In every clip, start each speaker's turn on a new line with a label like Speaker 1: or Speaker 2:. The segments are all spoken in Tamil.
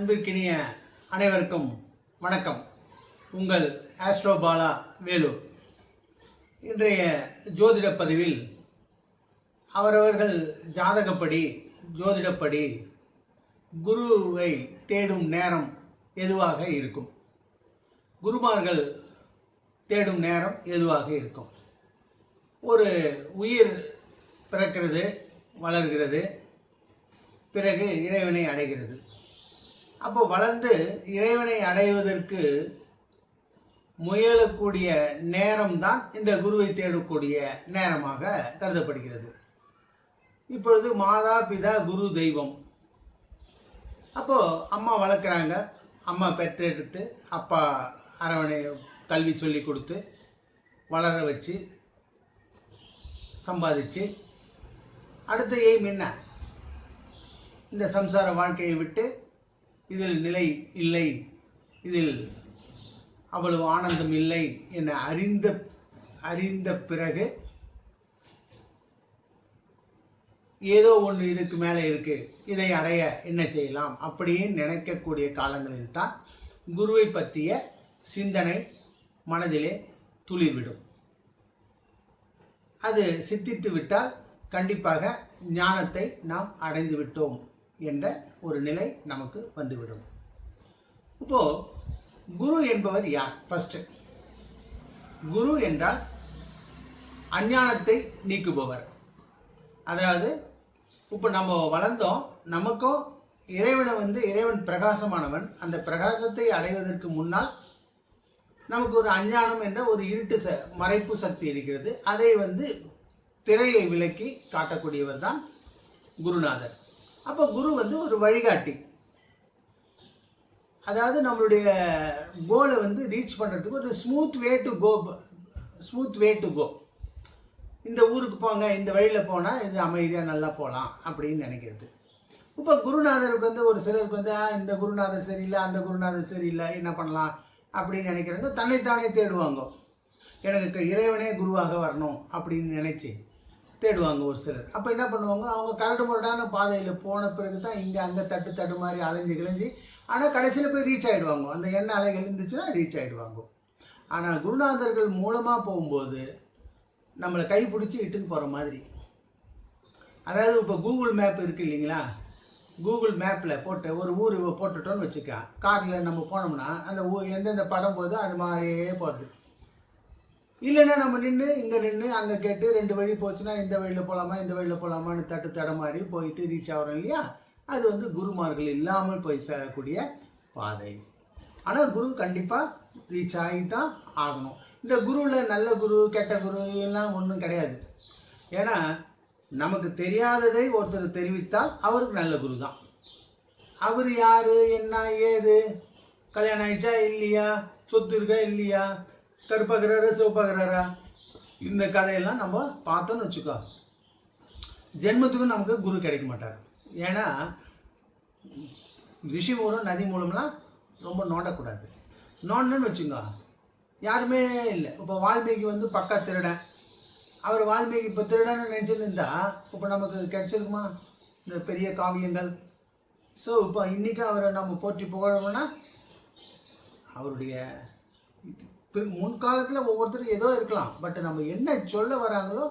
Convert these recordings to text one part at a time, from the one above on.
Speaker 1: அன்பிற்கினிய அனைவருக்கும் வணக்கம். உங்கள் ஆஸ்ட்ரோ பாலா இன்றைய ஜோதிட பதிவில் அவரவர்கள் ஜாதகப்படி ஜோதிடப்படி குருவை தேடும் நேரம் எதுவாக இருக்கும்? குருமார்கள் தேடும் நேரம் எதுவாக இருக்கும்? ஒரு உயிர் பிறக்கிறது வளர்கிறது பிறகு இறைவனை அடைகிறது. அப்போ வளர்ந்து இறைவனை அடைவதற்கு முயலக்கூடிய நேரம்தான் இந்த குருவை தேடக்கூடிய நேரமாக கருதப்படுகிறது. இப்பொழுது மாதா பிதா குரு தெய்வம். அப்போ அம்மா வளர்க்குறாங்க. அம்மா பெற்றெடுத்து அப்பா அரவணை கல்வி சொல்லி கொடுத்து வளர வச்சு சம்பாதிச்சு அடுத்த எய்ம் என்ன? இந்த சம்சார வாழ்க்கையை விட்டு இதில் நிலை இல்லை. இதில் அவ்வளவு ஆனந்தம் இல்லை என அறிந்த அறிந்த பிறகு ஏதோ ஒன்று இதுக்கு மேலே இருக்கு. இதை அடைய என்ன செய்யலாம்? அப்படின்னு நினைக்கக்கூடிய காலங்களில் தான் குருவை பற்றிய சிந்தனை மனதிலே துளிர்விடும். அது சித்தித்து விட்டால் கண்டிப்பாக ஞானத்தை நாம் அடைந்து விட்டோம் என்ற ஒரு நிலை நமக்கு வந்துவிடும். இப்போது குரு என்பவர் யார்? ஃபஸ்ட்டு குரு என்றால் அஞ்ஞானத்தை நீக்குபவர். அதாவது இப்போ நம்ம வளர்ந்தோம் நமக்கும் இறைவனை வந்து இறைவன் பிரகாசமானவன். அந்த பிரகாசத்தை அடைவதற்கு முன்னால் நமக்கு ஒரு அஞ்ஞானம் என்ற ஒரு இருட்டு ச மறைப்பு சக்தி இருக்கிறது. அதை வந்து திரையை விலக்கி காட்டக்கூடியவர் தான் குருநாதர். அப்போ குரு வந்து ஒரு வழிகாட்டி. அதாவது நம்மளுடைய கோலை வந்து ரீச் பண்ணுறதுக்கு ஒரு smooth way to go smooth way to go இந்த ஊருக்கு போங்க இந்த வழியில் போனால் இது அமைதியாக நல்லா போகலாம் அப்படின்னு நினைக்கிறது. இப்போ குருநாதருக்கு வந்து ஒரு சிலருக்கு வந்து இந்த குருநாதர் சரியில்லை அந்த குருநாதர் சரியில்லை என்ன பண்ணலாம்? அப்படின்னு நினைக்கிறவங்க தன்னைத்தானே தேடுவாங்க. எனக்கு இறைவனே குருவாக வரணும் அப்படின்னு நினச்சி தேடுவாங்க ஒரு சிலர். அப்போ என்ன பண்ணுவாங்க? அவங்க கரடு முரடான பாதையில் போன பிறகு தான் இங்கே அங்கே தட்டு தட்டு மாதிரி அலைஞ்சு கிழிஞ்சு ஆனால் கடைசியில் போய் ரீச் ஆகிடுவாங்க அந்த எண்ணெய் அலைகள் இருந்துச்சுன்னா ரீச் ஆகிடுவாங்க ஆனால் குருநாதர்கள் மூலமாக போகும்போது நம்மளை கை பிடிச்சி இட்டுன்னு போகிற மாதிரி. அதாவது இப்போ கூகுள் மேப் இருக்குது இல்லைங்களா? கூகுள் மேப்பில் போட்டு ஒரு ஊர் போட்டுட்டோன்னு வச்சுக்க. காரில் நம்ம போனோம்னா அந்த ஊ எந்தெந்த படம் போதோ அது மாதிரியே போட்டு இல்லைன்னா நம்ம நின்று இங்கே நின்று அங்கே கேட்டு ரெண்டு வழி போச்சுன்னா இந்த வழியில் போகலாமா இந்த வழியில் போகலாமான்னு தட்டு தடமாறி போயிட்டு ரீச் ஆகிறோம் இல்லையா? அது வந்து குருமார்கள் இல்லாமல் போய் சேரக்கூடிய பாதை. ஆனால் குரு கண்டிப்பாக ரீச் ஆகி தான் ஆகணும். இந்த குருவில் நல்ல குரு கெட்ட குரு எல்லாம் ஒன்றும் கிடையாது. ஏன்னா நமக்கு தெரியாததை ஒருத்தர் தெரிவித்தால் அவருக்கு நல்ல குரு தான் அவர் யார் என்ன ஏது? கல்யாணம் ஆயிடுச்சா இல்லையா? சொத்து இருக்கா இல்லையா? கருப்பாகிறாரா சிவப்பாகிறாரா இந்த கதையெல்லாம் நம்ம பார்த்தோன்னு வச்சுக்கோ. ஜென்மத்துக்கும் நமக்கு குரு கிடைக்க மாட்டார். ஏன்னா ரிஷி மூலம் நதி மூலம்லாம் ரொம்ப நோண்டக்கூடாது. நோண்டன்னு வச்சுக்கோ. யாருமே இல்லை. இப்போ வால்மீகி வந்து பக்கா திருடன். அவர் வால்மீகி இப்போ திருடன்னு நினச்சிருந்தா இப்போ நமக்கு கிடைச்சிருக்குமா? இந்த பெரிய காவியங்கள். ஸோ இப்போ இன்றைக்கி அவரை நம்ம போற்றி புகழணும்னா அவருடைய முன்காலத்தில் ஒவ்வொருத்தருக்கும் ஏதோ இருக்கலாம். பட் நம்ம என்ன சொல்ல வராங்களோ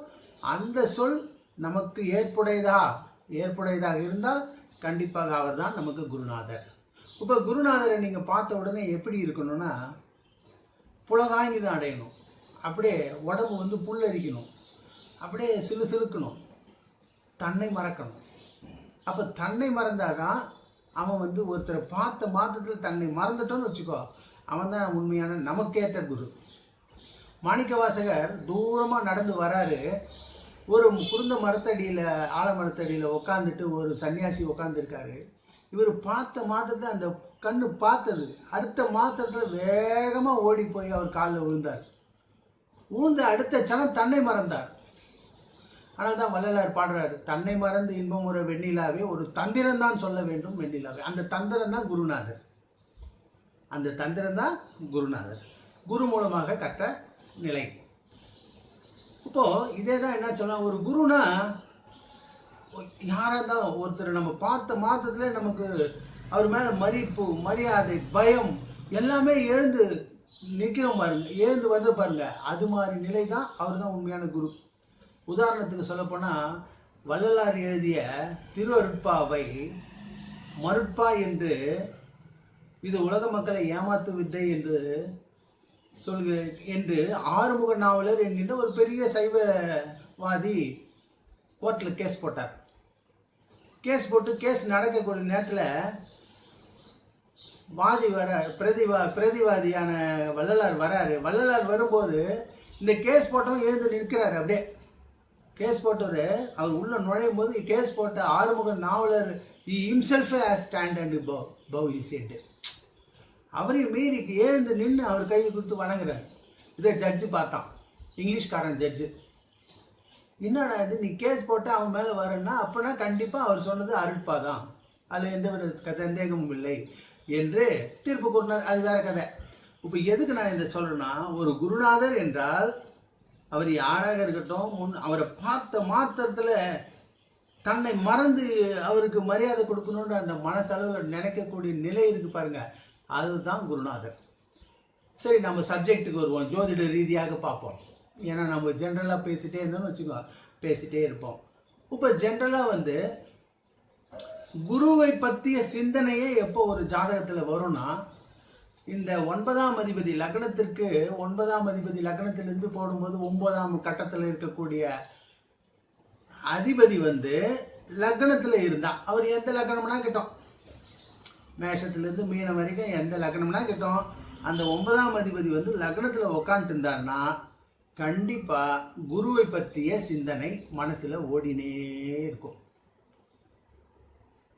Speaker 1: அந்த சொல் நமக்கு ஏற்புடையதா? ஏற்புடையதாக இருந்தால் கண்டிப்பாக அவர் தான் நமக்கு குருநாதர். இப்போ குருநாதரை நீங்கள் பார்த்த உடனே எப்படி இருக்கணும்னா புலகாங்கி தான் அடையணும். அப்படியே உடம்பு வந்து புல்லரிக்கணும். அப்படியே சிலு சிலுக்கணும் தன்னை மறக்கணும். அப்போ தன்னை மறந்தாதான் அவன் வந்து ஒருத்தரை பார்த்த மாத்திரத்தில் தன்னை மறந்துட்டோன்னு வச்சுக்கோ அவன் தான் உண்மையான நமக்கேற்ற குரு. மாணிக்க வாசகர் தூரமாக நடந்து வராரு. ஒரு குருந்த மரத்தடியில் ஆலமரத்தடியில் உட்காந்துட்டு ஒரு சன்னியாசி உட்காந்துருக்காரு இவர் பார்த்த மாத்திரத்தில் அந்த கண்ணு பார்த்தது. அடுத்த மாத்திரத்தில் வேகமாக ஓடி போய் அவர் காலில் விழுந்தார். விழுந்த அடுத்த சனம் தன்னை மறந்தார். ஆனால் தான் வள்ளலார் பாடுறாரு தன்னை மறந்து இன்பம் ஒரு வெண்ணிலாவே ஒரு தந்திரம் தான் சொல்ல வேண்டும் வெண்ணிலாவே. அந்த தந்திரம் தான் குருநாதர். அந்த தந்திரம் தான் குருநாதர். குரு மூலமாக கற்ற நிலை. இப்போது இதே தான் என்ன சொல்லலாம் ஒரு குருனா யாராக இருந்தாலும் ஒருத்தர் நம்ம பார்த்த மாதத்துல நமக்கு அவர் மேலே மதிப்பு மரியாதை பயம் எல்லாமே எழுந்து நிற்கிறோம் பாருங்க எழுந்து வந்து பாருங்க. அது மாதிரி நிலை தான் அவர் தான் உண்மையான குரு. உதாரணத்துக்கு சொல்லப்போனால் வள்ளலார் எழுதிய திருவருட்பாவை மருட்பா என்று இது உலக மக்களை ஏமாத்து வித்தை என்று சொல்கிற என்று ஆறுமுக நாவலர் என்கின்ற ஒரு பெரிய சைவவாதி கோர்ட்டில் கேஸ் போட்டார். கேஸ் போட்டு கேஸ் நடக்கக்கூடிய நேரத்தில் வாதி வர பிரதிவா பிரதிவாதியான வள்ளலார் வராரு. வள்ளலார் வரும்போது இந்த கேஸ் போட்டவன் எழுந்து நிற்கிறாரு அப்படியே. கேஸ் போட்டவர் அவர் உள்ளே நுழையும் போது கேஸ் போட்ட Arumuga Navalar himself as stand and bow bow இசேட்டு அவரையும் மீறி எழுந்து நின்று அவர் கையை கொடுத்து வணங்குறார். இதை ஜட்ஜு பார்த்தான். இங்கிலீஷ்காரன் ஜட்ஜு என்னடா இது? நீ கேஸ் போட்டு அவன் மேலே வரேன்னா அப்போனா கண்டிப்பாக அவர் சொன்னது அருட்பா தான் அதில் எந்த வித சந்தேகமும் இல்லை என்று தீர்ப்பு கூறினார். அது வேற கதை. இப்போ எதுக்கு நான் இதை சொல்கிறேன்னா ஒரு குருநாதர் என்றால் அவர் யாராக இருக்கட்டும் முன் அவரை பார்த்த மாத்திரத்தில் தன்னை மறந்து அவருக்கு மரியாதை கொடுக்கணுன்ற அந்த மனசளவில் நினைக்கக்கூடிய நிலை இருக்குது பாருங்கள் அதுதான் குருநாதர். சரி நம்ம சப்ஜெக்ட்டுக்கு வருவோம். ஜோதிட ரீதியாக பார்ப்போம். ஏன்னா நம்ம ஜென்ரலாக பேசிகிட்டே இருந்தோம்னு வச்சுக்கோ பேசிகிட்டே இருப்போம். இப்போ ஜென்ரலாக வந்து குருவை பற்றிய சிந்தனையே எப்போ ஒரு ஜாதகத்தில் வரும்னா இந்த ஒன்பதாம் அதிபதி லக்னத்திற்கு ஒன்பதாம் அதிபதி லக்னத்திலிருந்து போடும்போது ஒன்பதாம் கட்டத்தில் இருக்கக்கூடிய அதிபதி வந்து லக்னத்தில் இருந்தான் அவர் எந்த லக்னம்னா கிட்டோம். மேஷத்துலேருந்து மீனம் வரைக்கும் எந்த லக்னம்னா கிட்டோம். அந்த ஒன்பதாம் அதிபதி வந்து லக்னத்தில் உக்காந்துட்டு இருந்தாருன்னா கண்டிப்பாக குருவை பற்றிய சிந்தனை மனசில் ஓடினே இருக்கும்.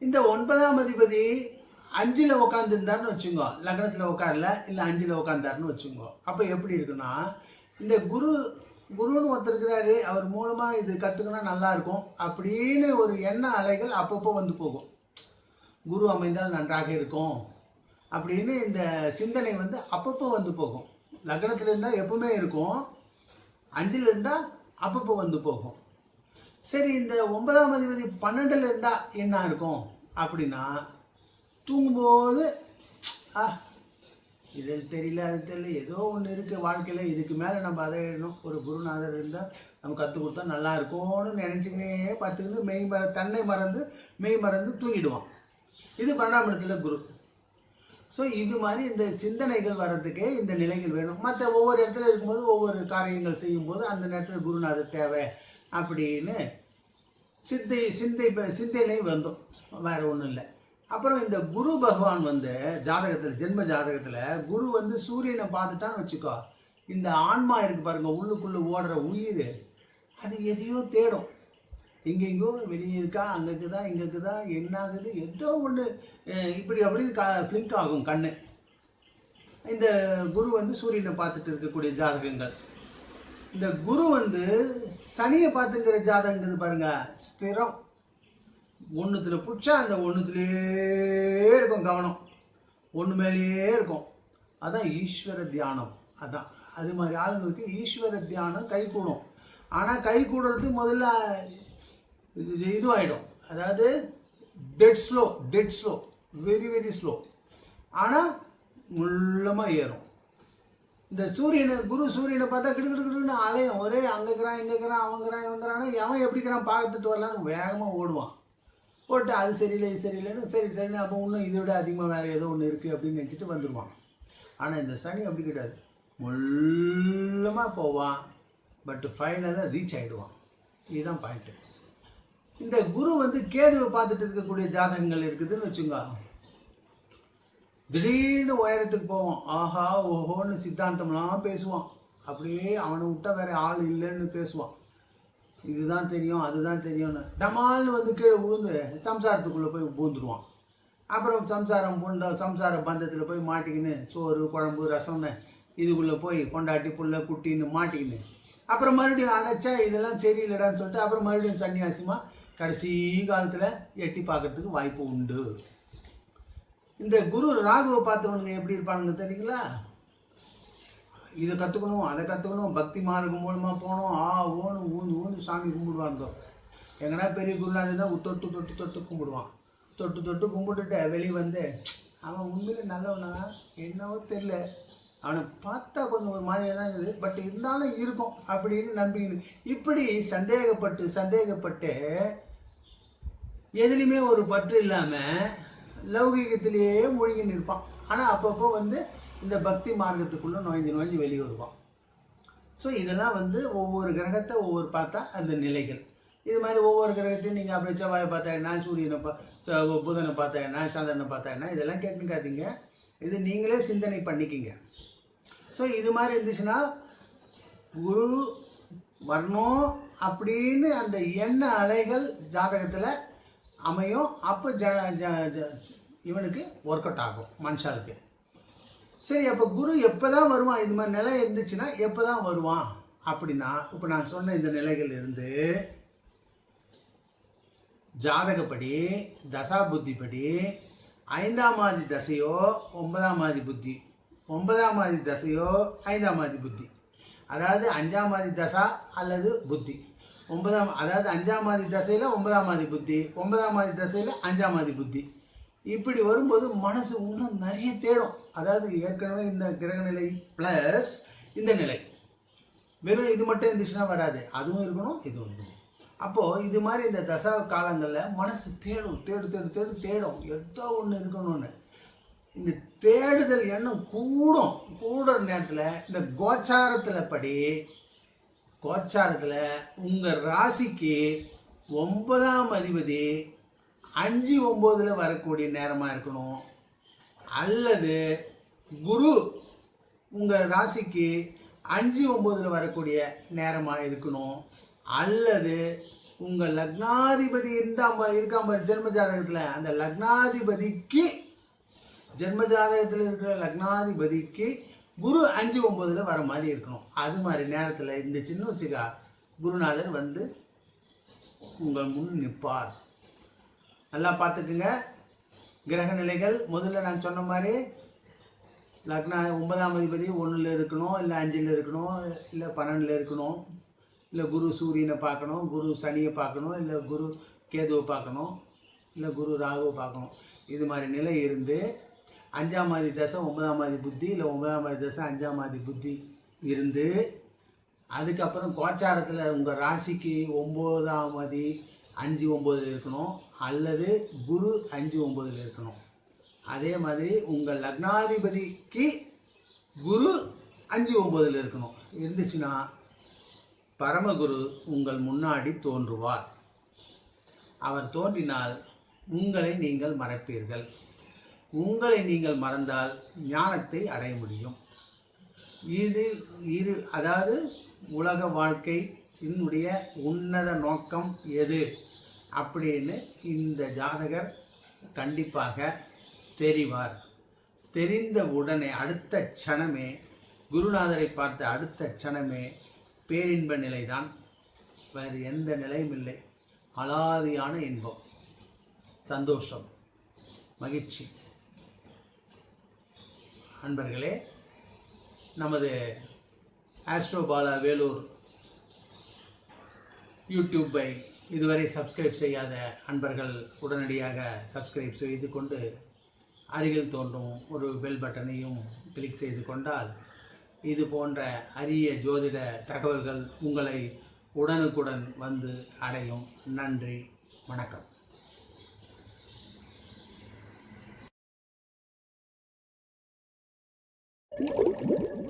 Speaker 1: இந்த ஒன்பதாம் அதிபதி அஞ்சில் உட்காந்துருந்தாருன்னு வச்சுங்கோ. லக்னத்தில் உட்காரல இல்லை அஞ்சில் உட்காந்தாருன்னு வச்சுங்கோ. அப்போ எப்படி இருக்குன்னா இந்த குரு குருன்னு ஒருத்தர் இருக்கிறாரு அவர் மூலமாக இது கற்றுக்கினா நல்லா இருக்கும் அப்படின்னு ஒரு எண்ண அலைகள் அப்பப்போ வந்து போகும். குரு அமைந்தால் நன்றாக இருக்கும். அப்படின்னு இந்த சிந்தனை வந்து அப்பப்போ வந்து போகும். லக்னத்தில் இருந்தால் எப்பவுமே இருக்கும். அஞ்சில் இருந்தால் அப்பப்போ வந்து போகும். சரி இந்த ஒன்பதாம் அதிபதி பன்னெண்டில் இருந்தால் என்ன இருக்கும்? அப்படின்னா தூங்கும்போது ஆ இது தெரியல அது தெரியல ஏதோ ஒன்று இருக்குது வாழ்க்கையில் இதுக்கு மேலே நம்ம அதை எழுதணும் ஒரு குருநாதர் இருந்தால் நம்ம கற்றுக் கொடுத்தா நல்லா இருக்கும்னு நினச்சிக்கினே பார்த்துக்கிட்டு மெய் மற தன்னை மறந்து மெய் மறந்து தூங்கிடுவான். இது பன்னெண்டாம் இடத்துல குரு. ஸோ இது மாதிரி இந்த சிந்தனைகள் வர்றதுக்கே இந்த நிலைகள் வேணும். மற்ற ஒவ்வொரு இடத்துல இருக்கும்போது ஒவ்வொரு காரியங்கள் செய்யும்போது அந்த நேரத்தில் குருநாதர் தேவை அப்படின்னு சித்தை சிந்தை சிந்தனை வந்தோம். வேறு ஒன்றும் இல்லை. அப்புறம் இந்த குரு பகவான் வந்து ஜாதகத்தில் ஜென்ம ஜாதகத்தில் குரு வந்து சூரியனை பார்த்துட்டான்னு வச்சுக்கோ. இந்த ஆன்மா இருக்கு பாருங்கள் உள்ளுக்குள்ளே ஓடுற உயிர் அது எதையோ தேடும். எங்கெங்கோ வெளியே இருக்கா அங்கே இருக்குதா இங்கே இருக்குதா என்ன ஆகுது ஏதோ ஒன்று இப்படி அப்படின்னு க ஃப்ளிங்க் ஆகும் கண்ணு. இந்த குரு வந்து சூரியனை பார்த்துட்டு இருக்கக்கூடிய ஜாதகங்கள். இந்த குரு வந்து சனியை பார்த்துங்கிற ஜாதகங்கிறது பாருங்க ஸ்திரம். ஒன்றுத்தில் பிடிச்சா அந்த ஒன்றுத்துலேயே இருக்கும் கவனம். ஒன்று மேலேயே இருக்கும். அதான் ஈஸ்வர தியானம். அதான். அது மாதிரி ஆளுங்களுக்கு ஈஸ்வர தியானம் கை கூடும். ஆனால் கை கூடுறது முதல்ல இது இதுவாகிடும் அதாவது dead slow dead slow very very slow ஆனால் முள்ளமாக ஏறும். இந்த சூரியனை குரு சூரியனை பார்த்தா கிடு கிடு கிடுன்னு அலையும். ஒரே அங்கே இருக்கிறான் இங்கே இருக்கிறான் அவங்கிறான் இவங்கிறான்னு எவன் எப்படிக்கிறான் பார்த்துட்டு வரலான்னு வேகமாக ஓடுவான். போட்டு அது சரியில்லை இது சரியில்லைன்னு சரி சரின்னு அப்போ இன்னும் இதை விட அதிகமாக வேறு ஏதோ ஒன்று இருக்குது அப்படின்னு நினச்சிட்டு வந்துடுவான் ஆனால் இந்த சனி அப்படி கிடையாது. முள்ளமாக போவான் பட் ஃபைனலாக ரீச் ஆகிடுவான் இதுதான் பாயிண்ட்டு இந்த குரு வந்து கேதுவை பார்த்துட்டு இருக்கக்கூடிய ஜாதகங்கள் இருக்குதுன்னு வச்சுங்க திடீர்னு உயரத்துக்கு போவோம் ஆஹா ஓஹோன்னு சித்தாந்தம்லாம் பேசுவான். அப்படியே அவனை விட்டால் வேற ஆள் இல்லைன்னு பேசுவான். இதுதான் தெரியும் அதுதான் தெரியும்னு. டமால்னு வந்து கீழே விழுந்து சம்சாரத்துக்குள்ளே போய் பூந்துருவான் அப்புறம் சம்சாரம் புண்ட சம்சார பந்தத்தில் போய் மாட்டிக்கின்னு சோறு குழம்பு ரசம்னு இதுக்குள்ளே போய் கொண்டாட்டி புள்ள குட்டின்னு மாட்டிக்கின்னு. அப்புறம் மறுபடியும் அடைச்சா இதெல்லாம் சரியில்லைடான்னு சொல்லிட்டு அப்புறம் மறுபடியும் சன்னியாசிமா கடைசி காலத்தில் எட்டி பார்க்கறதுக்கு வாய்ப்பு உண்டு. இந்த குரு ராகுவை பார்த்தவனுங்க எப்படி இருப்பானுங்க தெரியுங்களா? இதை கற்றுக்கணும் அதை கற்றுக்கணும் பக்தி மார்க்கம் மூலமாக போகணும் ஆ ஓணும் ஊந்து ஊந்து சாமி கும்பிடுவானுங்க. எங்கன்னா பெரிய குருலாம் இருந்தால் தொட்டு தொட்டு தொட்டு கும்பிடுவான். தொட்டு தொட்டு கும்பிட்டுட்டு வெளியே வந்து அவன் உண்மையில நல்லவனா? என்னவோ தெரில அவனை பார்த்தா கொஞ்சம் ஒரு மாதிரியாக தான் இருக்குது. பட் இருந்தாலும் இருக்கும் அப்படின்னு நம்பிக்கை. இப்படி சந்தேகப்பட்டு சந்தேகப்பட்டு எதுலேயுமே ஒரு பற்று இல்லாமல் லௌகீகத்திலேயே மூழ்கி நிற்பான். ஆனால் அப்பப்போ வந்து இந்த பக்தி மார்க்கத்துக்குள்ளே நுழைஞ்சு நுழைஞ்சு வெளியே வருவான். ஸோ இதெல்லாம் வந்து ஒவ்வொரு கிரகத்தை ஒவ்வொரு பார்த்தா அந்த நிலைகள். இது மாதிரி ஒவ்வொரு கிரகத்தையும் நீங்கள் அப்படி செவ்வாயை பார்த்தா என்ன சூரியனை பா புதனை பார்த்தா என்ன சந்திரனை பார்த்தா என்ன இதெல்லாம் கேட்டுக்காதீங்க. இது நீங்களே சிந்தனை பண்ணிக்கிங்க. ஸோ இது மாதிரி இருந்துச்சுன்னா குரு வரணும் அப்படின்னு அந்த எண்ண அலைகள் ஜாதகத்தில் அமையும். அப்போ ஜ ஜ- இவனுக்கு ஒர்க் அவுட் ஆகும் மனுஷாலுக்கு சரி அப்போ குரு எப்போ தான் வருவான்? இது மாதிரி நிலை இருந்துச்சுன்னா எப்போ தான் வருவான்? அப்படின்னா இப்போ நான் சொன்ன இந்த நிலைகள் இருந்து ஜாதகப்படி தசா புத்திப்படி ஐந்தாம் மாதி தசையோ ஒன்பதாம் மாதி புத்தி ஒன்பதாம் மாதி தசையோ ஐந்தாம் மாதி புத்தி. அதாவது அஞ்சாம் மாதி தசா அல்லது புத்தி. ஒன்பதாம் அதாவது அஞ்சாம் மாதி தசையில் ஒன்பதாம் மாதி புத்தி ஒன்பதாம் மாதி தசையில் அஞ்சாம் மாதி புத்தி. இப்படி வரும்போது மனசு இன்னும் நிறைய தேடும். அதாவது ஏற்கனவே இந்த கிரகநிலை ப்ளஸ் இந்த நிலை. வெறும் இது மட்டும் இருந்துச்சுன்னா வராது. அதுவும் இருக்கணும் இதுவும் இருக்கணும். அப்போது இது மாதிரி இந்த தசா காலங்களில் மனசு தேடும் தேடு தேடு தேடு தேடும். ஏதோ ஒன்று இருக்கணும்னு. இந்த தேடுதல் எண்ணம் கூடும். கூடுற நேரத்தில் இந்த கோச்சாரத்தில் படி கோச்சாரத்தில் உங்கள் ராசிக்கு ஒன்பதாம் அதிபதி அஞ்சு ஒம்போதில் வரக்கூடிய நேரமாக இருக்கணும். அல்லது குரு உங்கள் ராசிக்கு அஞ்சு ஒம்போதில் வரக்கூடிய நேரமாக இருக்கணும். அல்லது உங்கள் லக்னாதிபதி இருந்தால் இருக்காம ஜென்ம ஜாதகத்தில். அந்த லக்னாதிபதிக்கு ஜென்ம ஜாதகத்தில் இருக்கிற லக்னாதிபதிக்கு குரு அஞ்சு ஒம்போதில் வர மாதிரி இருக்கணும். அது மாதிரி நேரத்தில் இருந்துச்சுன்னு வச்சுக்கா குருநாதர் வந்து உங்கள் முன் நிற்பார். நல்லா பார்த்துக்குங்க. கிரக நிலைகள் முதல்ல நான் சொன்ன மாதிரி லக்னா ஒன்பதாம் அதிபதி ஒன்றில் இருக்கணும் இல்லை அஞ்சில் இருக்கணும் இல்லை பன்னெண்டில் இருக்கணும் இல்லை குரு சூரியனை பார்க்கணும் குரு சனியை பார்க்கணும் இல்லை குரு கேதுவை பார்க்கணும் இல்லை குரு ராகுவை பார்க்கணும். இது மாதிரி நிலை இருந்து அஞ்சாம் மாதி தசை ஒன்பதாம் மாதி புத்தி இல்லை ஒன்பதாம் மாதி தசை அஞ்சாம் மாதி புத்தி இருந்து அதுக்கப்புறம் கோச்சாரத்தில் உங்கள் ராசிக்கு ஒம்போதாம் மதி அஞ்சு ஒம்போதில் இருக்கணும் அல்லது குரு அஞ்சு ஒம்போதில் இருக்கணும். அதே மாதிரி உங்கள் லக்னாதிபதிக்கு குரு அஞ்சு ஒம்போதில் இருக்கணும். இருந்துச்சுன்னா பரமகுரு உங்கள் முன்னாடி தோன்றுவார். அவர் தோன்றினால் உங்களை நீங்கள் மறப்பீர்கள். உங்களை நீங்கள் மறந்தால் ஞானத்தை அடைய முடியும். இது இரு அதாவது உலக வாழ்க்கை என்னுடைய உன்னத நோக்கம் எது? அப்படின்னு இந்த ஜாதகர் கண்டிப்பாக தெரிவார். தெரிந்த உடனே அடுத்த க்ஷணமே குருநாதரை பார்த்த அடுத்த க்ஷணமே பேரின்ப நிலைதான். வேறு எந்த நிலையும் இல்லை. அலாதியான இன்பம். சந்தோஷம். மகிழ்ச்சி. அன்பர்களே நமது ஆஸ்ட்ரோபாலா வேலூர் யூடியூப்பை இதுவரை சப்ஸ்கிரைப் செய்யாத அன்பர்கள் உடனடியாக சப்ஸ்கிரைப் செய்து கொண்டு அருகில் தோன்றும் ஒரு பெல் பட்டனையும் கிளிக் செய்து கொண்டால் இது போன்ற அரிய ஜோதிட தகவல்கள் உங்களை உடனுக்குடன் வந்து அடையும். நன்றி வணக்கம்.
Speaker 2: Thank you.